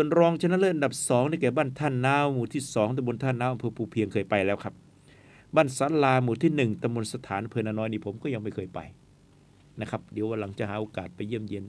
ส่วนรองชนะเลิศอันดับ2ได้แก่บ้านท่านนาวหมู่ที่ 2ตำบลท่านนาวอำเภอภูเพียงเคยไปแล้วครับ บ้านสันลาหมู่ที่ 1ตำบลสถานอำเภอนาน้อยนี่ผมก็ยังไม่เคยไปนะครับ เดี๋ยววันหลังจะหาโอกาสไปเยี่ยมเยียน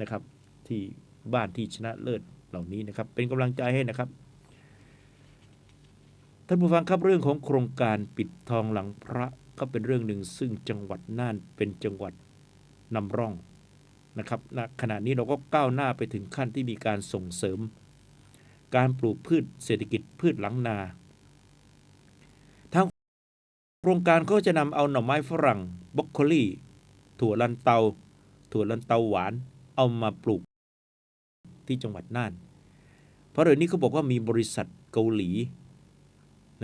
นะครับ ที่บ้านที่ชนะเลิศเหล่านี้นะครับ เป็นกำลังใจให้นะครับท่านผู้ฟังครับเรื่องของโครงการปิดทองหลังพระก็เป็นเรื่องหนึ่ง ซึ่งจังหวัดน่านเป็นจังหวัดนำร่อง นะครับณขณะนี้เราก็ก้าวหน้าไปถึงขั้นที่มีการส่งเสริม การปลูกพืชเศรษฐกิจพืชหลังนาทางโครงการก็จะนำเอาหน่อไม้ฝรั่งบรอกโคลีถั่วลันเตา ถั่วลันเตาหวานเอามาปลูกที่จังหวัดน่าน เพราะเดี๋ยวนี้เขาบอกว่ามีบริษัทเกาหลี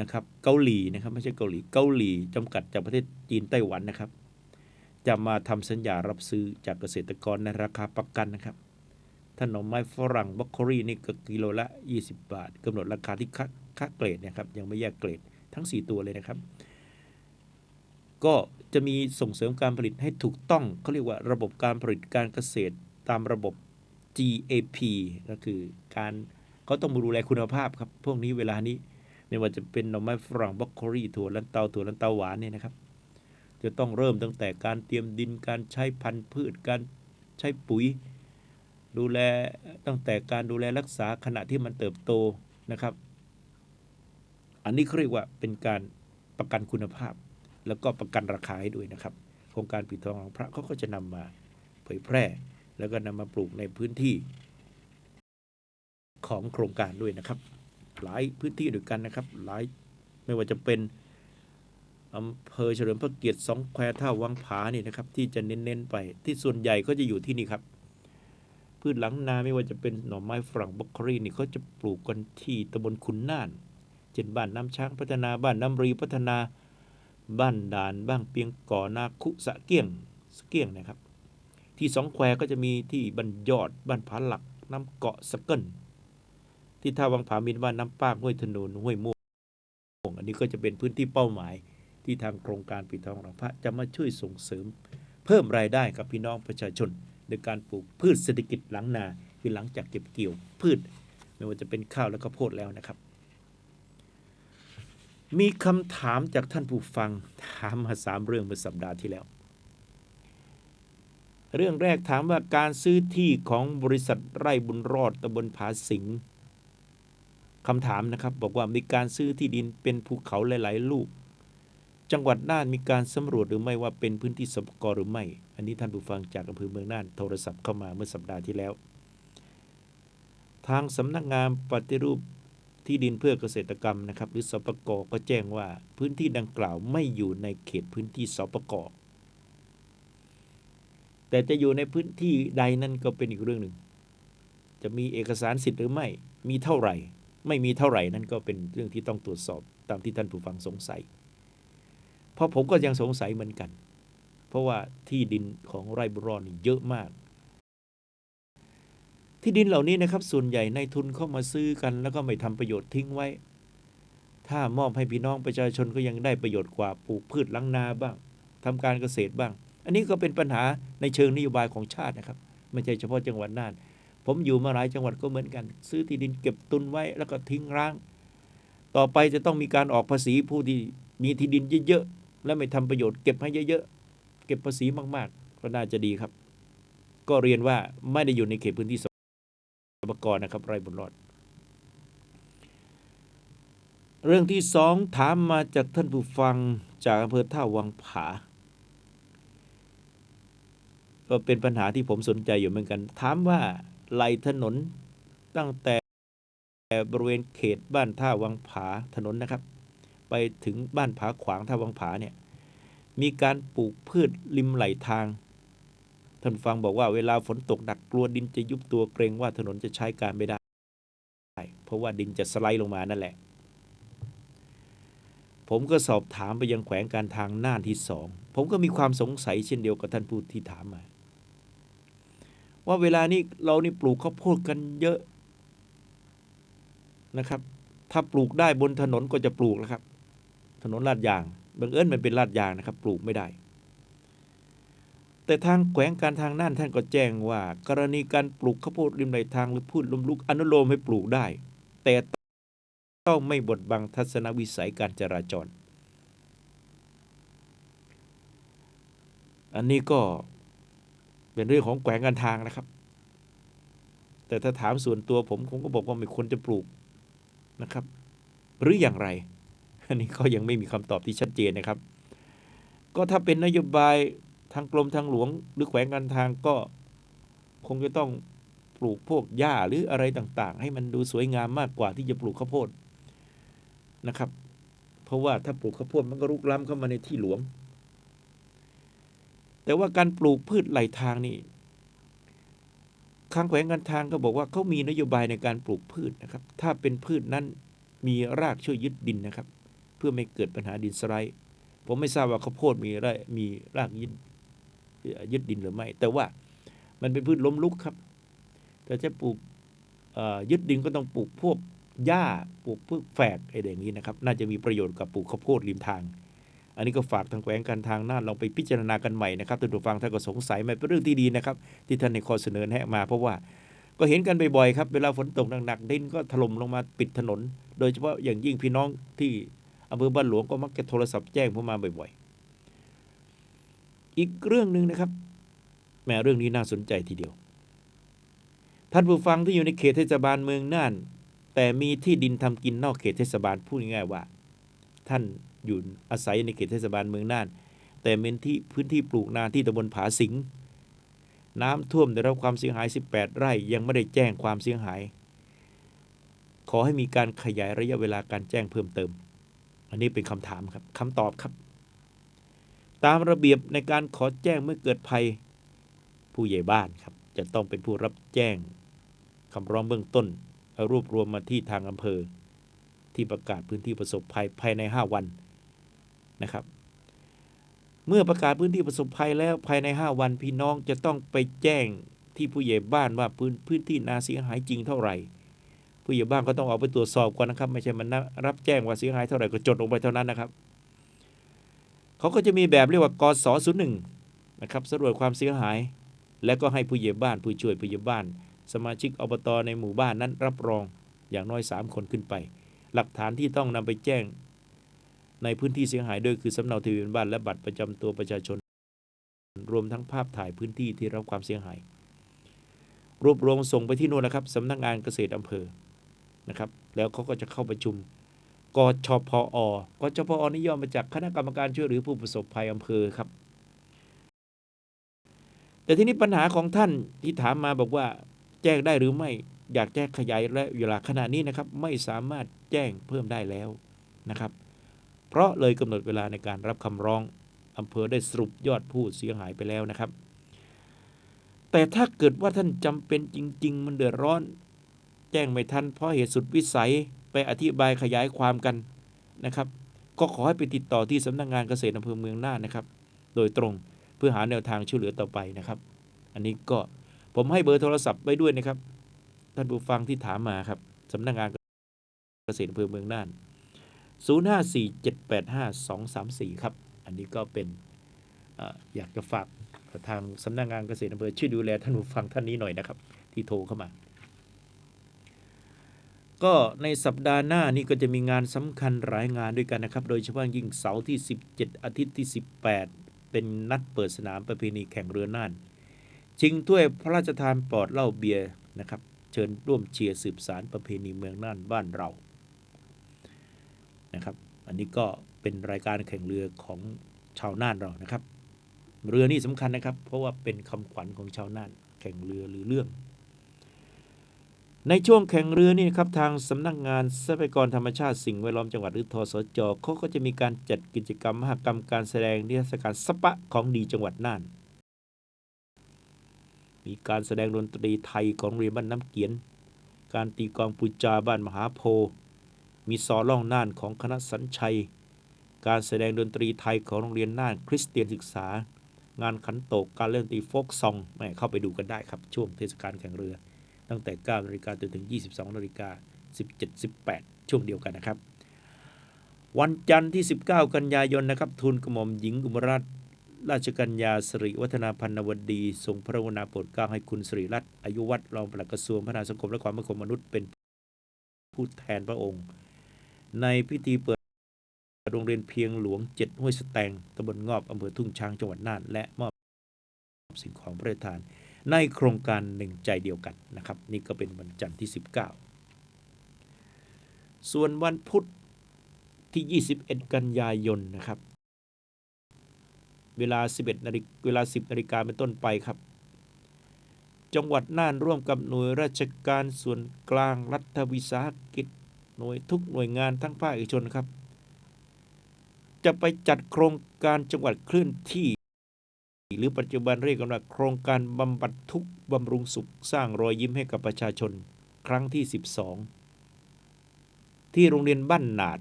นะครับเกาหลีนะครับไม่ใช่เกาหลีเกาหลีจำกัดจากประเทศจีนไต้หวันนะครับ จะมาทำสัญญารับซื้อจากเกษตรกรในราคาประกันนะครับถ้าหน่อไม้ฝรั่งบรอกโคลีนี่ก็กิโลละ 20 บาทกำหนดราคาที่ค่าค่าเกรดนะครับยังไม่แยกเกรดทั้ง 4 ตัวเลยนะครับ ก็จะมีส่งเสริมการผลิตให้ถูกต้องเขาเรียกว่าระบบการผลิตการเกษตรตามระบบ GAP ก็คือการเขาต้องมาดูแลคุณภาพครับ พวกนี้เวลานี้ไม่ว่าจะเป็นหน่อไม้ฝรั่งบรอกโคลีถั่วลันเตาถั่วลันเตาหวานเนี่ยนะครับ จะต้องเริ่มตั้งแต่การเตรียมดินการใช้พันธุ์พืชการใช้ปุ๋ย ดูแลตั้งแต่การดูแลรักษาขณะที่มันเติบโตนะครับ อันนี้เขาเรียกว่าเป็นการประกันคุณภาพ แล้วก็ประกันราคาให้ด้วยนะครับโครงการปิดทองหลังพระเขาก็จะนำมาเผยแพร่ แล้วก็นำมาปลูกในพื้นที่ ของโครงการด้วยนะครับ หลายพื้นที่ด้วยกันนะครับ หลายไม่ว่าจะเป็น อำเภอเฉลิมพระเกียรติสองแควท่าวังผานี่นะครับ ที่จะเน้นๆไป ที่ส่วนใหญ่ก็จะอยู่ที่นี่ครับ พืชหลังนาไม่ว่าจะเป็นหน่อไม้ฝรั่งบรอกคลีนี่เขาจะปลูกกันที่ตำบลขุนน่าน เช่นบ้านน้ำช้างพัฒนาบ้านน้ำรีพัฒนาบ้านด่านบ้างเปียงก่อนาคุสะเกี้ยงสเกี้ยงนะครับ ที่สองแควก็จะมีที่บันยอดบ้านผาหลักน้ำเกาะสะเกิลที่ท่าวังผามินบ้านน้ำปาห้วยถนนห้วยม่วงอันนี้ก็จะเป็นพื้นที่เป้าหมาย ที่ทางโครงการปิดทองหลังพระจะมาช่วยส่งเสริม เพิ่มรายได้กับพี่น้องประชาชนโดยการปลูกพืชเศรษฐกิจหลังนาคือหลังจากเก็บเกี่ยวพืช ไม่ว่าจะเป็นข้าวและก็โพดแล้วนะครับ มีคำถามจากท่านผู้ฟังถามมาสามเรื่องเมื่อสัปดาห์ที่แล้ว เรื่องแรกถามว่าการซื้อที่ของบริษัทไร่บุญรอดตำบลผาสิงคำถามนะครับ บอกว่ามีการซื้อที่ดินเป็นภูเขาหลาย ๆ ลูก จังหวัดน่านมีการสำรวจหรือไม่ว่าเป็นพื้นที่สปกรหรือไม่ อันนี้ท่านผู้ฟังจากอำเภอเมืองน่านโทรศัพท์เข้ามาเมื่อสัปดาห์ที่แล้ว ทางสำนักงานปฏิรูปที่ดินเพื่อเกษตรกรรมนะครับ หรือสปกก็แจ้งว่าพื้นที่ดังกล่าวไม่อยู่ในเขตพื้นที่สปกแต่จะอยู่ในพื้นที่ใดนั่นก็เป็นอีกเรื่องหนึ่ง จะมีเอกสารสิทธิ์หรือไม่ มีเท่าไหร่ ไม่มีเท่าไหร่นั่นก็เป็นเรื่องที่ต้องตรวจสอบตามที่ท่านผู้ฟังสงสัย เพราะผมก็ยังสงสัยเหมือนกัน เพราะว่าที่ดินของไร่บุรอนนี่เยอะมาก ที่ดินเหล่านี้นะครับ ส่วนใหญ่ในทุนเข้ามาซื้อกัน แล้วก็ไม่ทำประโยชน์ทิ้งไว้ ถ้ามอบให้พี่น้องประชาชนก็ยังได้ประโยชน์กว่าปลูกพืชล้างนาบ้างทำการเกษตรบ้าง อันนี้ก็เป็นปัญหาในเชิงนโยบายของชาตินะครับไม่ใช่เฉพาะจังหวัดน่าน ผมอยู่มาหลายจังหวัดก็เหมือนกัน ซื้อที่ดินเก็บตุนไว้แล้วก็ทิ้งร้าง ต่อไปจะต้องมีการออกภาษีผู้ที่มีที่ดินเยอะ และไม่ทำประโยชน์เก็บให้เยอะๆ เก็บภาษีมากๆ ก็น่าจะดีครับ ก็เรียนว่าไม่ได้อยู่ในเขตพื้นที่สปกรนะครับไร่บุญรอด เรื่องที่สองถามมาจากท่านผู้ฟังจากอำเภอท่าวังผา ก็เป็นปัญหาที่ผมสนใจอยู่เหมือนกัน ถามว่าไหลถนนตั้งแต่บริเวณเขตบ้านท่าวังผาถนนนะครับ ไปถึงบ้านผาขวางท่าวังผาเนี่ยมีการปลูกพืชริมไหลทาง ท่านฟังบอกว่าเวลาฝนตกหนักกลัวดินจะยุบตัวเกรงว่าถนนจะใช้การไม่ได้ เพราะว่าดินจะสไลด์ลงมานั่นแหละ ผมก็สอบถามไปยังแขวงการทางน่านที่สอง ผมก็มีความสงสัยเช่นเดียวกับท่านผู้ที่ถามมา ว่าเวลานี้เรานี่ปลูกข้าวโพดกันเยอะนะครับ ถ้าปลูกได้บนถนนก็จะปลูกแล้วครับ ถนนลาดยางบังเอิญมันเป็นลาดยางนะครับ ปลูกไม่ได้ แต่ทางแขวงการทางน่านท่านก็แจ้งว่า กรณีการปลูกข้าวโพดริมไหลทางหรือพืชลมลุกอนุโลมให้ปลูกได้ แต่ต้องไม่บดบังทัศนวิสัยการจราจร อันนี้ก็เป็นเรื่องของแขวงการทางนะครับ แต่ถ้าถามส่วนตัวผมผมก็บอกว่าไม่ควรจะปลูกนะครับ หรืออย่างไร อันนี้ก็ยังไม่มีคำตอบที่ชัดเจนนะครับ ก็ถ้าเป็นนโยบายทางกรมทางหลวง หรือแขวงการทางก็คงจะต้องปลูกพวกหญ้าหรืออะไรต่างๆ ให้มันดูสวยงามมากกว่าที่จะปลูกข้าวโพดนะครับ เพราะว่าถ้าปลูกข้าวโพดมันก็รุกล้ำเข้ามาในที่หลวง แต่ว่าการปลูกพืชไหลทางนี่ข้างแขวงการทางก็บอกว่าเขามีนโยบายในการปลูกพืชนะครับ ถ้าเป็นพืชนั้นมีรากช่วยยึดดินนะครับ เพื่อไม่เกิดปัญหาดินสไลด์ผมไม่ทราบว่าข้าวโพดมีไรมีรากยึดยึดดินหรือไม่ แต่ว่ามันเป็นพืชล้มลุกครับ แต่จะปลูกยึดดินก็ต้องปลูกพวกหญ้าปลูกพืชแฝกอะไรอย่างนี้นะครับ น่าจะมีประโยชน์กับปลูกข้าวโพดริมทาง อันนี้ก็ฝากทางแขวงการทางน่านลองไปพิจารณากันใหม่นะครับท่านผู้ฟังท่านก็สงสัยมันเป็นเรื่องที่ดีนะครับ ที่ท่านในข้อเสนอแนะมา เพราะว่าก็เห็นกันบ่อยๆครับ เวลาฝนตกหนักๆดินก็ถล่มลงมาปิดถนน โดยเฉพาะอย่างยิ่งพี่น้องที่ อำเภอบ้านหลวงก็มักจะโทรศัพท์แจ้งผมมาบ่อยๆ อีกเรื่องหนึ่งนะครับแหมเรื่องนี้น่าสนใจทีเดียว ท่านผู้ฟังที่อยู่ในเขตเทศบาลเมืองน่าน แต่มีที่ดินทำกินนอกเขตเทศบาลพูดง่ายๆว่า ท่านอยู่อาศัยในเขตเทศบาลเมืองน่าน แต่เป็นที่พื้นที่ปลูกนาที่ตำบลผาสิงน้ำท่วมได้รับความเสียหาย 18 ไร่ยังไม่ได้แจ้งความเสียหาย ขอให้มีการขยายระยะเวลาการแจ้งเพิ่มเติม อันนี้เป็นคำถามครับคำตอบครับ ตามระเบียบในการขอแจ้งเมื่อเกิดภัยผู้ใหญ่บ้านครับ จะต้องเป็นผู้รับแจ้งคำร้องเบื้องต้นรวบรวมมาที่ทางอำเภอ ที่ประกาศพื้นที่ประสบภัยภายใน 5 วันนะครับ เมื่อประกาศพื้นที่ประสบภัยแล้วภายใน 5 วันพี่น้องจะต้องไปแจ้งที่ผู้ใหญ่บ้านว่าพื้นพื้นที่นาเสียหายจริงเท่าไหร่ ผู้ใหญ่บ้านก็ต้องเอาไปตรวจสอบก่อนนะครับ ไม่ใช่มันรับแจ้งว่าเสียหายเท่าไหร่ก็จดลงไปเท่านั้นนะครับเขาก็จะมีแบบเรียกว่ากศศูนย์หนึ่งนะครับสำรวจความเสียหาย แล้วก็ให้ผู้ใหญ่บ้าน ผู้ช่วยผู้ใหญ่บ้าน สมาชิกอบตในหมู่บ้านนั้นรับรองอย่างน้อย 3 คนขึ้นไป หลักฐานที่ต้องนำไปแจ้ง ในพื้นที่เสียหายด้วยคือสำเนาทะเบียนบ้านและบัตรประจำตัวประชาชน รวมทั้งภาพถ่ายพื้นที่ที่รับความเสียหาย รวบรวมส่งไปที่นู่นนะครับสำนักงานเกษตรอำเภอ นะครับ แล้วเขาก็จะเข้าประชุมกชพอกชพอนี่ย่อมาจากคณะกรรมการช่วยเหลือผู้ประสบภัยอำเภอครับ แต่ทีนี้ปัญหาของท่านที่ถามมาบอกว่า แจ้งได้หรือไม่อยากแจ้งขยายและเวลาขณะนี้นะครับ ไม่สามารถแจ้งเพิ่มได้แล้วนะครับ เพราะเลยกำหนดเวลาในการรับคำร้องอำเภอได้สรุปยอดผู้เสียหายไปแล้วนะครับ แต่ถ้าเกิดว่าท่านจำเป็นจริง ๆ มันเดือดร้อน แจ้งไม่ทันเพราะเหตุสุดวิสัยไปอธิบายขยายความกันนะครับ ก็ขอให้ไปติดต่อที่สำนักงงานเกษตรอำเภอเมืองน่านนะครับ โดยตรงเพื่อหาแนวทางช่วยเหลือต่อไปนะครับ อันนี้ก็ผมให้เบอร์โทรศัพท์ไว้ด้วยนะครับ ท่านผู้ฟังที่ถามมาครับสำนักงงานเกษตรอำเภอเมืองน่าน 0547852234 ครับ อันนี้ก็เป็นออยากจะฝากทางสำนักงงานเกษตรอำเภอช่วยดูแลท่านผู้ฟังท่านนี้หน่อยนะครับ ที่โทรเข้ามา ก็ในสัปดาห์หน้านี้ก็จะมีงานสำคัญหลายงานด้วยกันนะครับ โดยเฉพาะยิ่งเสาร์ที่ 17 อาทิตย์ที่ 18 เป็นนัดเปิดสนามประเพณีแข่งเรือน่าน ชิงถ้วยพระราชทานปลอดเหล้าเบียร์นะครับ เชิญร่วมเชียร์สืบสารประเพณีเมืองน่านบ้านเรานะครับ อันนี้ก็เป็นรายการแข่งเรือของชาวน่านเรานะครับ เรือนี่สำคัญนะครับ เพราะว่าเป็นคำขวัญของชาวน่านแข่งเรือหรือเรื่อง ในช่วงแข่งเรือนี่ครับทางสำนักงานทรัพยากรธรรมชาติสิ่งแวดล้อมจังหวัดหรือทสจเขาก็จะมีการจัดกิจกรรมมหกรรมการแสดงนิทรรศการสปะของดีจังหวัดน่าน มีการแสดงดนตรีไทยของเรียนบ้านน้ำเกียน การตีกลองปุจจาบ้านมหาโพมีซอล่องน่านของคณะสัญชัย การแสดงดนตรีไทยของโรงเรียนน่านคริสเตียนศึกษา งานขันโตกการเล่นดนตรีโฟกซองแม่เข้าไปดูกันได้ครับช่วงเทศกาลแข่งเรือ ตั้งแต่9นาฬิกาจนถึง 22นาฬิกา17 18 ช่วงเดียวกันนะครับ วันจันทร์ที่ 19 กันยายนนะครับทุนกระหม่อมหญิงกุมรัตนราชกัญญาสิริวัฒนาพันนวดีทรงพระกรุณาโปรดเกล้าให้คุณสิริรัตน์อายุวัฒน์รองปลัดกระทรวงพัฒนาสังคมและความมั่นคงมนุษย์เป็นผู้แทนพระองค์ ในพิธีเปิดโรงเรียนเพียงหลวงเจ็ดห้วยสแตงตำบลงอบอำเภอทุ่งช้างจังหวัดน่าน และมอบสิ่งของพระราชทาน ในโครงการหนึ่งใจเดียวกันนะครับ นี่ก็เป็นวันจันทร์ที่ 19 ส่วนวันพุธที่ 21 กันยายนนะครับ เวลา 11นาฬิกาเวลา 10นาฬิกาเป็นต้นไปครับ จังหวัดน่านร่วมกับหน่วยราชการส่วนกลางรัฐวิสาหกิจหน่วยทุกหน่วยงานทั้งภาคเอกชนครับ จะไปจัดโครงการจังหวัดเคลื่อนที่ หรือปัจจุบันเรียกกันว่าโครงการบำบัดทุกข์บำรุงสุขสร้างรอยยิ้มให้กับประชาชนครั้งที่ 12 ที่โรงเรียนบ้านนาด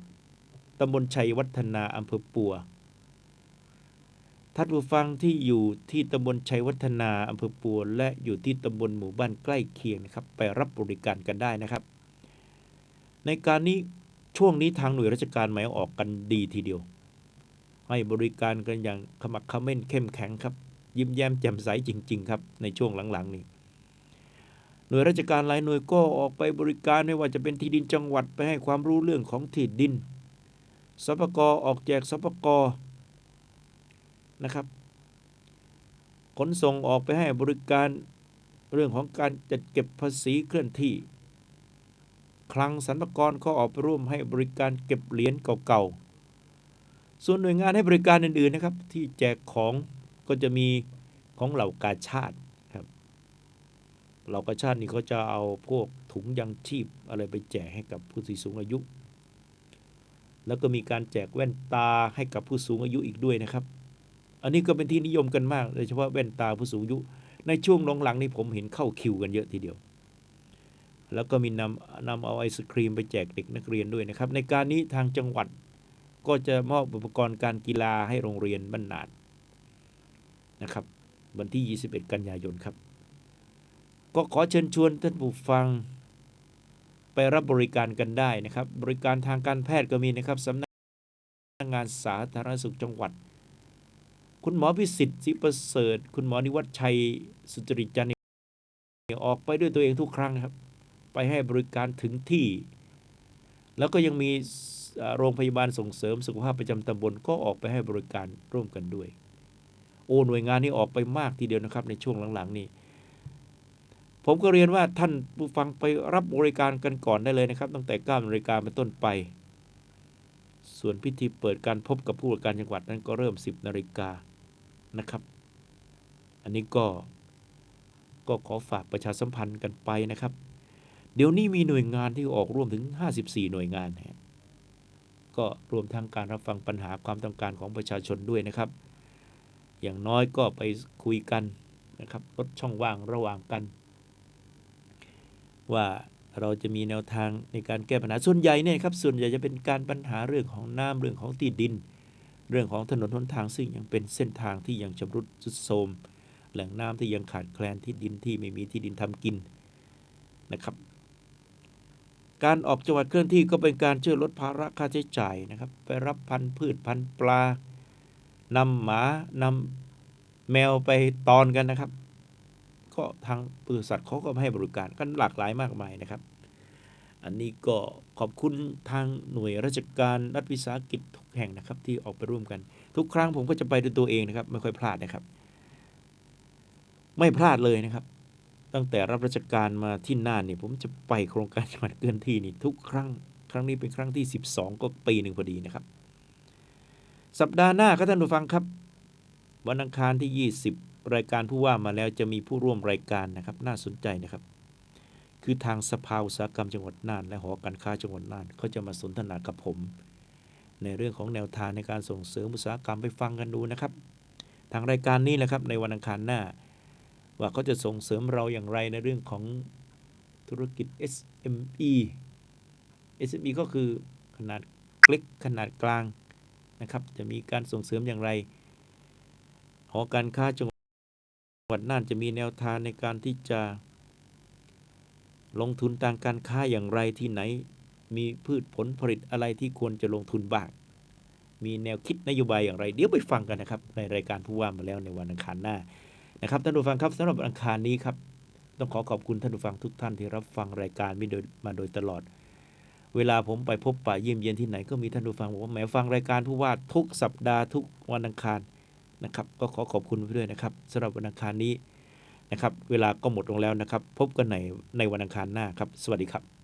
ตำบลชัยวัฒนาอำเภอปัวท่านผู้ฟังที่อยู่ที่ตำบลชัยวัฒนาอำเภอปัวและอยู่ที่ตำบลหมู่บ้านใกล้เคียงนะครับ ไปรับบริการกันได้นะครับ ในการนี้ช่วงนี้ทางหน่วยราชการหมายออกกันดีทีเดียว ให้บริการกันอย่างขมักเขม้นเข้มแข็งครับ ยิ้มแย้มแจ่มใสจริง ๆ ครับ ในช่วงหลังๆนี้หน่วยราชการหลายหน่วยก็ออกไปบริการไม่ว่าจะเป็นที่ดินจังหวัดไปให้ความรู้เรื่องของที่ดินสปกออกแจกสปกนะครับ ขนส่งออกไปให้บริการเรื่องของการจัดเก็บภาษีเคลื่อนที่ คลังสรรพากรก็ออกไปร่วมให้บริการเก็บเหรียญเก่าๆ ส่วนหน่วยงานให้บริการอื่นๆนะครับ ที่แจกของก็จะมีของเหล่ากาชาติครับเหล่ากาชาตินี่เขาจะเอาพวกถุงยังชีพอะไรไปแจกให้กับผู้สูงอายุ แล้วก็มีการแจกแว่นตาให้กับผู้สูงอายุอีกด้วยนะครับ อันนี้ก็เป็นที่นิยมกันมากโดยเฉพาะแว่นตาผู้สูงอายุ ในช่วงหลังๆนี้ผมเห็นเข้าคิวกันเยอะทีเดียว แล้วก็มีนำนำเอาไอศครีมไปแจกเด็กนักเรียนด้วยนะครับ ในการนี้ทางจังหวัด ก็จะมอบอุปกรณ์การกีฬาให้โรงเรียนบ้านนาดนะครับ วันที่ 21 กันยายนครับ ก็ขอเชิญชวนท่านผู้ฟัง ไปรับบริการกันได้นะครับ บริการทางการแพทย์ก็มีนะครับสำนักงานสาธารณสุขจังหวัด คุณหมอพิสิทธิ์สิประเสริฐ คุณหมอนิวัฒชัยสุจริตจันทร์ออกไปด้วยตัวเองทุกครั้งนะครับ ไปให้บริการถึงที่ แล้วก็ยังมี โรงพยาบาลส่งเสริมสุขภาพประจำตำบลก็ออกไปให้บริการร่วมกันด้วย โอ้หน่วยงานนี้ออกไปมากทีเดียวนะครับในช่วงหลังๆ นี้ผมก็เรียนว่าท่านผู้ฟังไปรับบริการกันก่อนได้เลยนะครับ ตั้งแต่9นาฬิกาเป็นต้นไป ส่วนพิธีเปิดการพบกับผู้ว่าการจังหวัดนั้นก็เริ่ม 10นาฬิกานะครับ อันนี้ก็ก็ขอฝากประชาสัมพันธ์กันไปนะครับ เดี๋ยวนี้มีหน่วยงานที่ออกร่วมถึง 54 หน่วยงานนะ ก็รวมทั้งการรับฟังปัญหาความต้องการของประชาชนด้วยนะครับ อย่างน้อยก็ไปคุยกันนะครับลดช่องว่างระหว่างกัน ว่าเราจะมีแนวทางในการแก้ปัญหาส่วนใหญ่เนี่ยครับส่วนใหญ่จะเป็นการปัญหาเรื่องของน้ำเรื่องของที่ดิน เรื่องของถนนหนทางซึ่งยังเป็นเส้นทางที่ยังชำรุดทรุดโทรมแหล่งน้ำที่ยังขาดแคลนที่ดินที่ไม่มีที่ดินทำกินนะครับ การออกจังหวัดเคลื่อนที่ก็เป็นการช่วยลดภาระค่าใช้จ่ายนะครับ ไปรับพันธุ์พืชพันธุ์ปลานำหมานำแมวไปตอนกันนะครับ ก็ทางปศุสัตว์เขาก็ให้บริการกันหลากหลายมากมายนะครับ อันนี้ก็ขอบคุณทางหน่วยราชการรัฐวิสาหกิจทุกแห่งนะครับ ที่ออกไปร่วมกัน ทุกครั้งผมก็จะไปด้วยตัวเองนะครับ ไม่ค่อยพลาดนะครับ ไม่พลาดเลยนะครับ ตั้งแต่รับราชการมาที่น่านนี่ผมจะไปโครงการจังหวัดเคลื่อนที่นี่ทุกครั้ง ครั้งนี้เป็นครั้งที่ 12 ก็ปีหนึ่งพอดีนะครับ สัปดาห์หน้าครับท่านผู้ฟังครับ วันอังคารที่ 20 รายการผู้ว่ามาแล้วจะมีผู้ร่วมรายการนะครับ น่าสนใจนะครับ คือทางสภาอุตสาหกรรมจังหวัดน่าน และหอการค้าจังหวัดน่านเขาจะมาสนทนากับผม ในเรื่องของแนวทางในการส่งเสริมอุตสาหกรรมไปฟังกันดูนะครับ ทางรายการนี้แหละครับในวันอังคารหน้า ว่าเขาจะส่งเสริมเราอย่างไรในเรื่องของธุรกิจ SME SME ก็คือขนาดเล็กขนาดกลางนะครับ จะมีการส่งเสริมอย่างไร หอการค้าจังหวัดน่านจะมีแนวทางในการที่จะลงทุนทางการค้าอย่างไรที่ไหน มีพืชผลผลิตอะไรที่ควรจะลงทุนบ้าง มีแนวคิดนโยบายอย่างไร เดี๋ยวไปฟังกันนะครับ ในรายการผู้ว่ามาแล้วในวันอังคารหน้า นะครับท่านผู้ฟังครับสำหรับอังคารนี้ครับต้องขอขอบคุณท่านผู้ฟังทุกท่านที่รับฟังรายการมาโดยมาโดยตลอด เวลาผมไปพบป่าเยี่ยมเยียนที่ไหนก็มีท่านผู้ฟังบอกว่าแหมฟังรายการผู้ว่าทุกสัปดาห์ทุกวันอังคารนะครับ ก็ขอขอบคุณไปด้วยนะครับสำหรับวันอังคารนี้นะครับ เวลาก็หมดลงแล้วนะครับ พบกันในในวันอังคารหน้าครับ สวัสดีครับ